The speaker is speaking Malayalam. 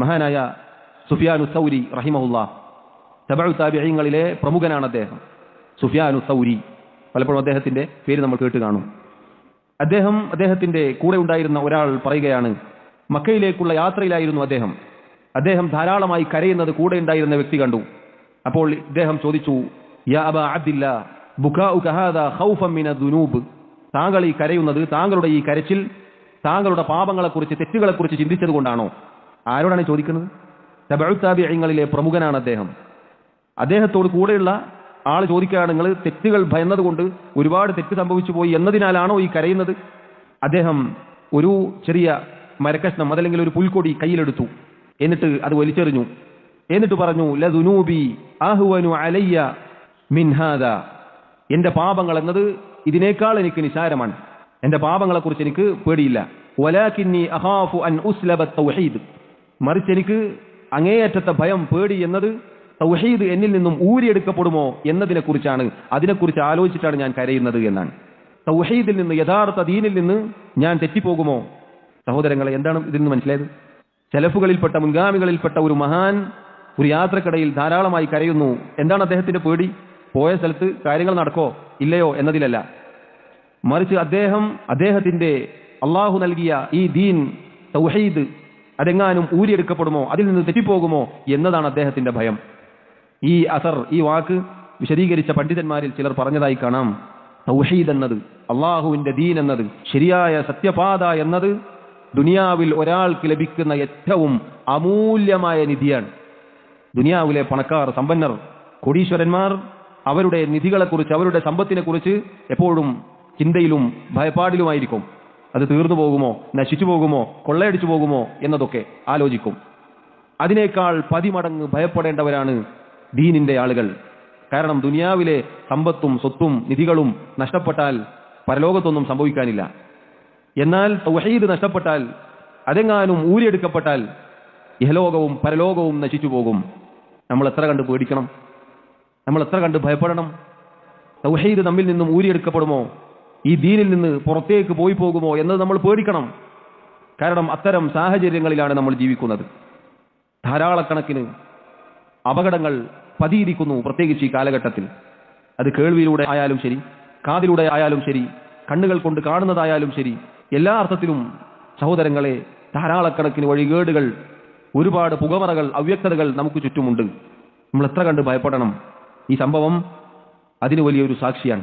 മഹാനായ സുഫിയാനു സൗരി റഹിമഹുല്ല. തബഴു താബിയങ്ങളിലെ പ്രമുഖനാണ് അദ്ദേഹം. സുഫിയാനു സൗരി. പലപ്പോഴും അദ്ദേഹത്തിന്റെ പേര് നമ്മൾ കേട്ട് കാണും. അദ്ദേഹം അദ്ദേഹത്തിന്റെ കൂടെ ഉണ്ടായിരുന്ന ഒരാൾ പറയുകയാണ് മക്കയിലേക്കുള്ള യാത്രയിലായിരുന്നു അദ്ദേഹം. അദ്ദേഹം ധാരാളമായി കരയുന്നത് കൂടെ ഉണ്ടായിരുന്ന വ്യക്തി കണ്ടു. അപ്പോൾ ഇദ്ദേഹം ചോദിച്ചു യാ അബ ദുനൂബ്. താങ്കൾ ഈ കരയുന്നത് താങ്കളുടെ ഈ കരച്ചിൽ താങ്കളുടെ പാപങ്ങളെക്കുറിച്ച് തെറ്റുകളെക്കുറിച്ച് ചിന്തിച്ചത് കൊണ്ടാണോ ആരോടാണ് ചോദിക്കുന്നത്? തബഴു താബിയങ്ങളിലെ പ്രമുഖനാണ് അദ്ദേഹം. അദ്ദേഹത്തോട് കൂടെയുള്ള ആൾ ചോദിക്കുകയാണ് നിങ്ങൾ തെറ്റുകൾ ഭയന്നതുകൊണ്ട് ഒരുപാട് തെറ്റ് സംഭവിച്ചു പോയി എന്നതിനാലാണോ ഈ കരയുന്നത്? അദ്ദേഹം ഒരു ചെറിയ മരക്കഷ്ണം അതല്ലെങ്കിൽ ഒരു പുൽക്കൊടി കയ്യിലെടുത്തു. എന്നിട്ട് അത് വലിച്ചെറിഞ്ഞു. എന്നിട്ട് പറഞ്ഞു ലദുനൂബി ആഹുവനു അലയ്യ മിൻഹാദ എന്റെ പാപങ്ങൾ എന്നത് ഇതിനേക്കാൾ എനിക്ക് നിസാരമാണ്. എന്റെ പാപങ്ങളെക്കുറിച്ച് എനിക്ക് പേടിയില്ല. വലാകിന്നി അഹാഫു അൻ ഉസ്ലബ മറിച്ച് എനിക്ക് അങ്ങേയറ്റത്തെ ഭയം പേടി എന്നത് തൗഹീദ് എന്നിൽ നിന്നും ഊരിയെടുക്കപ്പെടുമോ എന്നതിനെ കുറിച്ചാണ് അതിനെക്കുറിച്ച് ആലോചിച്ചിട്ടാണ് ഞാൻ കരയുന്നത് എന്നാണ്. തൗഹീദിൽ നിന്ന് യഥാർത്ഥ ദീനിൽ നിന്ന് ഞാൻ തെറ്റിപ്പോകുമോ? സഹോദരങ്ങളെ എന്താണ് ഇതിൽ നിന്ന് മനസ്സിലായത്? ചെലഫുകളിൽപ്പെട്ട മുൻഗാമികളിൽപ്പെട്ട ഒരു മഹാൻ ഒരു യാത്രക്കിടയിൽ ധാരാളമായി കരയുന്നു. എന്താണ് അദ്ദേഹത്തിന്റെ പേടി? പോയ സ്ഥലത്ത് കാര്യങ്ങൾ നടക്കോ? ഇല്ലയോ എന്നതിലല്ല. മറിച്ച് അദ്ദേഹം അദ്ദേഹത്തിന്റെ അള്ളാഹു നൽകിയ ഈ ദീൻ തൗഹീദ് അതെങ്ങാനും ഊരിയെടുക്കപ്പെടുമോ? അതിൽ നിന്ന് തെറ്റിപ്പോകുമോ? എന്നതാണ് അദ്ദേഹത്തിന്റെ ഭയം. ഈ അസർ ഈ വാക്ക് വിശദീകരിച്ച പണ്ഡിതന്മാരിൽ ചിലർ പറഞ്ഞതായി കാണാം. തൗഹീദ് എന്നത് അള്ളാഹുവിന്റെ ദീൻ എന്നത് ശരിയായ സത്യപാത എന്നത് ദുനിയാവിൽ ഒരാൾക്ക് ലഭിക്കുന്ന ഏറ്റവും അമൂല്യമായ നിധിയാണ്. ദുനിയാവിലെ പണക്കാർ സമ്പന്നർ കോടീശ്വരന്മാർ അവരുടെ നിധികളെക്കുറിച്ച് അവരുടെ സമ്പത്തിനെക്കുറിച്ച് എപ്പോഴും ചിന്തയിലും ഭയപ്പാടിലുമായിരിക്കും. അത് തീർന്നു പോകുമോ? നശിച്ചു പോകുമോ? കൊള്ളയടിച്ചു പോകുമോ? എന്നതൊക്കെ ആലോചിക്കും. അതിനേക്കാൾ പതിമടങ്ങ് ഭയപ്പെടേണ്ടവരാണ് ദീനിന്റെ ആളുകൾ. കാരണം ദുനിയാവിലെ സമ്പത്തും സ്വത്തും നിധികളും നഷ്ടപ്പെട്ടാൽ പരലോകത്തൊന്നും സംഭവിക്കാനില്ല. എന്നാൽ തൗഹീദ് നഷ്ടപ്പെട്ടാൽ അതെങ്ങാനും ഊരിയെടുക്കപ്പെട്ടാൽ ഇഹലോകവും പരലോകവും നശിച്ചു പോകും. നമ്മൾ എത്ര കണ്ട് പേടിക്കണം? നമ്മൾ എത്ര കണ്ട് ഭയപ്പെടണം? തൗഹീദ് നമ്മിൽ നിന്നും ഊരിയെടുക്കപ്പെടുമോ? ഈ ദീനിൽ നിന്ന് പുറത്തേക്ക് പോയി പോകുമോ എന്നത് നമ്മൾ പേടിക്കണം. കാരണം അത്തരം സാഹചര്യങ്ങളിലാണ് നമ്മൾ ജീവിക്കുന്നത്. ധാരാളക്കണക്കിന് അപകടങ്ങൾ പതിയിരിക്കുന്നു പ്രത്യേകിച്ച് ഈ കാലഘട്ടത്തിൽ. അത് കേൾവിയിലൂടെ ആയാലും ശരി കാതിലൂടെ ആയാലും ശരി കണ്ണുകൾ കൊണ്ട് കാണുന്നതായാലും ശരി എല്ലാ അർത്ഥത്തിലും സഹോദരങ്ങളെ ധാരാളക്കണക്കിന് വഴികേടുകൾ ഒരുപാട് പുകമറകൾ അവ്യക്തതകൾ നമുക്ക് ചുറ്റുമുണ്ട്. നമ്മൾ എത്ര കണ്ട് ഭയപ്പെടണം. ഈ സംഭവം അതിന് വലിയൊരു സാക്ഷിയാണ്.